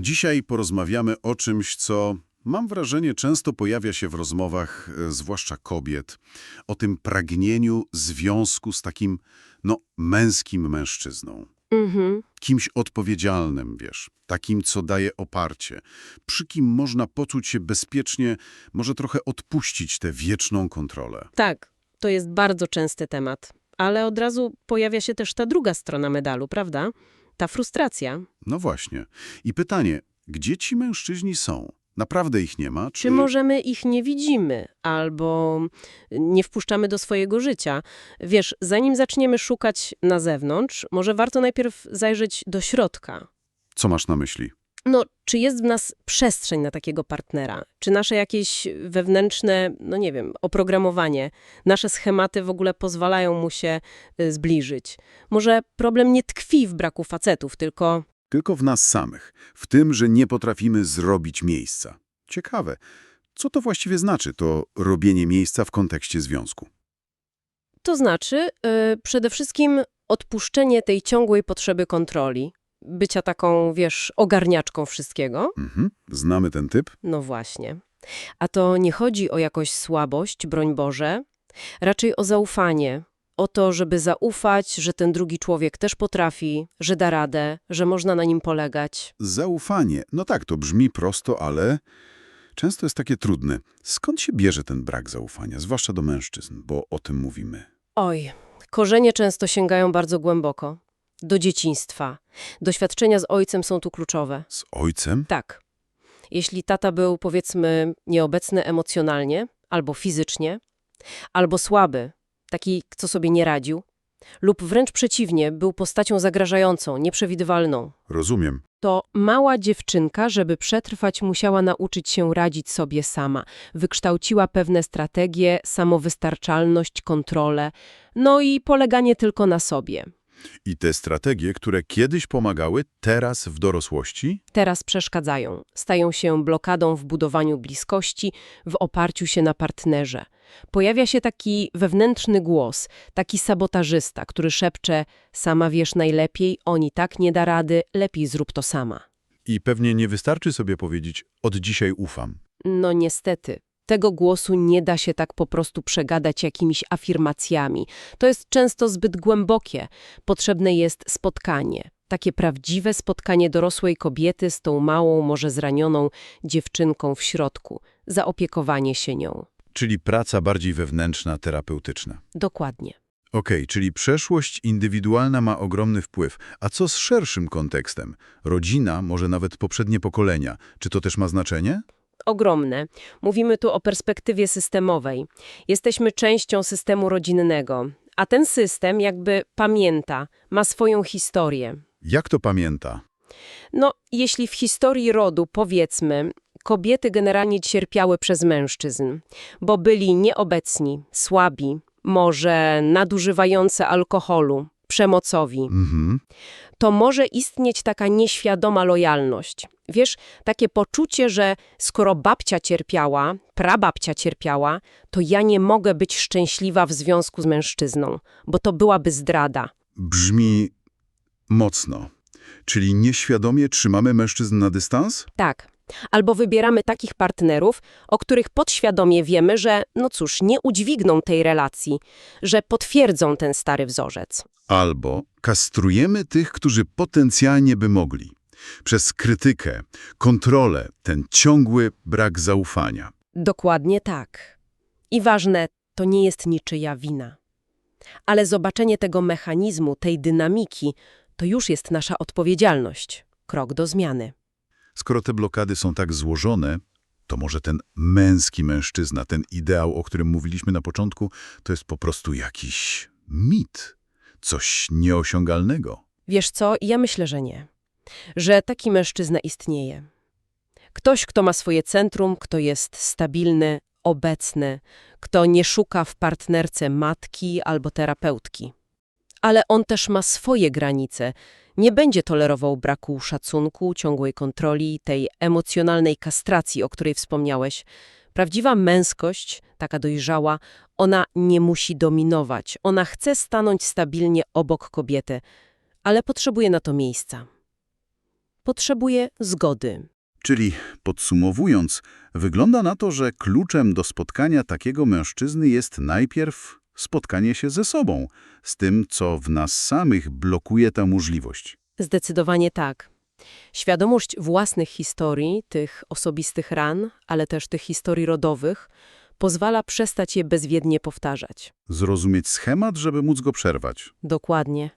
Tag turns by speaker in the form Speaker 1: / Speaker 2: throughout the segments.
Speaker 1: Dzisiaj porozmawiamy o czymś, co mam wrażenie często pojawia się w rozmowach, e, zwłaszcza kobiet, o tym pragnieniu związku z takim, no, męskim mężczyzną.
Speaker 2: Mhm.
Speaker 1: Kimś odpowiedzialnym, wiesz, takim, co daje oparcie, przy kim można poczuć się bezpiecznie, może trochę odpuścić tę wieczną kontrolę.
Speaker 2: Tak, to jest bardzo częsty temat. Ale od razu pojawia się też ta druga strona medalu, prawda? Ta frustracja.
Speaker 1: No właśnie. I pytanie, gdzie ci mężczyźni są? Naprawdę ich nie ma? Czy,
Speaker 2: Czy możemy ich nie widzimy, albo nie wpuszczamy do swojego życia? Wiesz, zanim zaczniemy szukać na zewnątrz, może warto najpierw zajrzeć do środka.
Speaker 1: Co masz na myśli?
Speaker 2: No, czy jest w nas przestrzeń na takiego partnera? Czy nasze jakieś wewnętrzne, no nie wiem, oprogramowanie, nasze schematy w ogóle pozwalają mu się y, zbliżyć? Może problem nie tkwi w braku facetów, tylko
Speaker 1: Tylko w nas samych, w tym, że nie potrafimy zrobić miejsca. Ciekawe, co to właściwie znaczy, to robienie miejsca w kontekście związku?
Speaker 2: To znaczy y, przede wszystkim odpuszczenie tej ciągłej potrzeby kontroli, bycia taką, wiesz, ogarniaczką wszystkiego.
Speaker 1: Mhm. Znamy ten typ?
Speaker 2: No właśnie. A to nie chodzi o jakąś słabość, broń Boże, raczej o zaufanie, o to, żeby zaufać, że ten drugi człowiek też potrafi, że da radę, że można na nim polegać.
Speaker 1: Zaufanie. No tak, to brzmi prosto, ale często jest takie trudne. Skąd się bierze ten brak zaufania, zwłaszcza do mężczyzn, bo o tym mówimy?
Speaker 2: Oj, korzenie często sięgają bardzo głęboko. Do dzieciństwa. Doświadczenia z ojcem są tu kluczowe.
Speaker 1: Z ojcem?
Speaker 2: Tak. Jeśli tata był, powiedzmy, nieobecny emocjonalnie albo fizycznie, albo słaby, taki, co sobie nie radził, lub wręcz przeciwnie, był postacią zagrażającą, nieprzewidywalną,
Speaker 1: Rozumiem.
Speaker 2: to mała dziewczynka, żeby przetrwać, musiała nauczyć się radzić sobie sama. Wykształciła pewne strategie, samowystarczalność, kontrolę, no i poleganie tylko na sobie.
Speaker 1: I te strategie, które kiedyś pomagały, teraz w dorosłości?
Speaker 2: teraz przeszkadzają. Stają się blokadą w budowaniu bliskości, w oparciu się na partnerze. Pojawia się taki wewnętrzny głos, taki sabotażysta, który szepcze: Sama wiesz najlepiej, oni tak nie da rady, lepiej zrób to sama.
Speaker 1: I pewnie nie wystarczy sobie powiedzieć, od dzisiaj ufam.
Speaker 2: No niestety. Tego głosu nie da się tak po prostu przegadać jakimiś afirmacjami. To jest często zbyt głębokie. Potrzebne jest spotkanie. Takie prawdziwe spotkanie dorosłej kobiety z tą małą, może zranioną dziewczynką w środku. Zaopiekowanie się nią.
Speaker 1: Czyli praca bardziej wewnętrzna, terapeutyczna.
Speaker 2: Dokładnie.
Speaker 1: Okej, czyli przeszłość indywidualna ma ogromny wpływ. A co z szerszym kontekstem? Rodzina, może nawet poprzednie pokolenia. Czy to też ma znaczenie?
Speaker 2: Ogromne. Mówimy tu o perspektywie systemowej. Jesteśmy częścią systemu rodzinnego, a ten system jakby pamięta, ma swoją historię.
Speaker 1: Jak to pamięta?
Speaker 2: No, jeśli w historii rodu, powiedzmy, kobiety generalnie cierpiały przez mężczyzn, bo byli nieobecni, słabi, może nadużywający alkoholu, przemocowi,
Speaker 1: Mhm.
Speaker 2: To może istnieć taka nieświadoma lojalność. Wiesz, takie poczucie, że skoro babcia cierpiała, prababcia cierpiała, to ja nie mogę być szczęśliwa w związku z mężczyzną, bo to byłaby zdrada.
Speaker 1: Brzmi mocno. Czyli nieświadomie trzymamy mężczyzn na dystans?
Speaker 2: Tak. Albo wybieramy takich partnerów, o których podświadomie wiemy, że, no cóż, nie udźwigną tej relacji, że potwierdzą ten stary wzorzec.
Speaker 1: Albo kastrujemy tych, którzy potencjalnie by mogli. Przez krytykę, kontrolę, ten ciągły brak zaufania.
Speaker 2: Dokładnie tak. I ważne, to nie jest niczyja wina. Ale zobaczenie tego mechanizmu, tej dynamiki, to już jest nasza odpowiedzialność. Krok do zmiany.
Speaker 1: Skoro te blokady są tak złożone, to może ten męski mężczyzna, ten ideał, o którym mówiliśmy na początku, to jest po prostu jakiś mit, coś nieosiągalnego.
Speaker 2: Wiesz co, ja myślę, że nie. Że taki mężczyzna istnieje. Ktoś, kto ma swoje centrum, kto jest stabilny, obecny, kto nie szuka w partnerce matki albo terapeutki. Ale on też ma swoje granice. Nie będzie tolerował braku szacunku, ciągłej kontroli, tej emocjonalnej kastracji, o której wspomniałeś. Prawdziwa męskość, taka dojrzała, ona nie musi dominować. Ona chce stanąć stabilnie obok kobiety, ale potrzebuje na to miejsca. potrzebuje zgody.
Speaker 1: Czyli podsumowując, wygląda na to, że kluczem do spotkania takiego mężczyzny jest najpierw spotkanie się ze sobą, z tym, co w nas samych blokuje tę możliwość.
Speaker 2: Zdecydowanie tak. Świadomość własnych historii, tych osobistych ran, ale też tych historii rodowych, pozwala przestać je bezwiednie powtarzać.
Speaker 1: Zrozumieć schemat, żeby móc go przerwać.
Speaker 2: Dokładnie.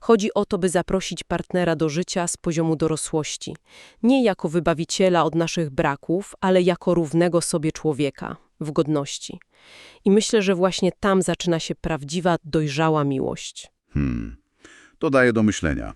Speaker 2: Chodzi o to, by zaprosić partnera do życia z poziomu dorosłości. Nie jako wybawiciela od naszych braków, ale jako równego sobie człowieka, w godności. I myślę, że właśnie tam zaczyna się prawdziwa, dojrzała miłość.
Speaker 1: Hmm. To daje do myślenia.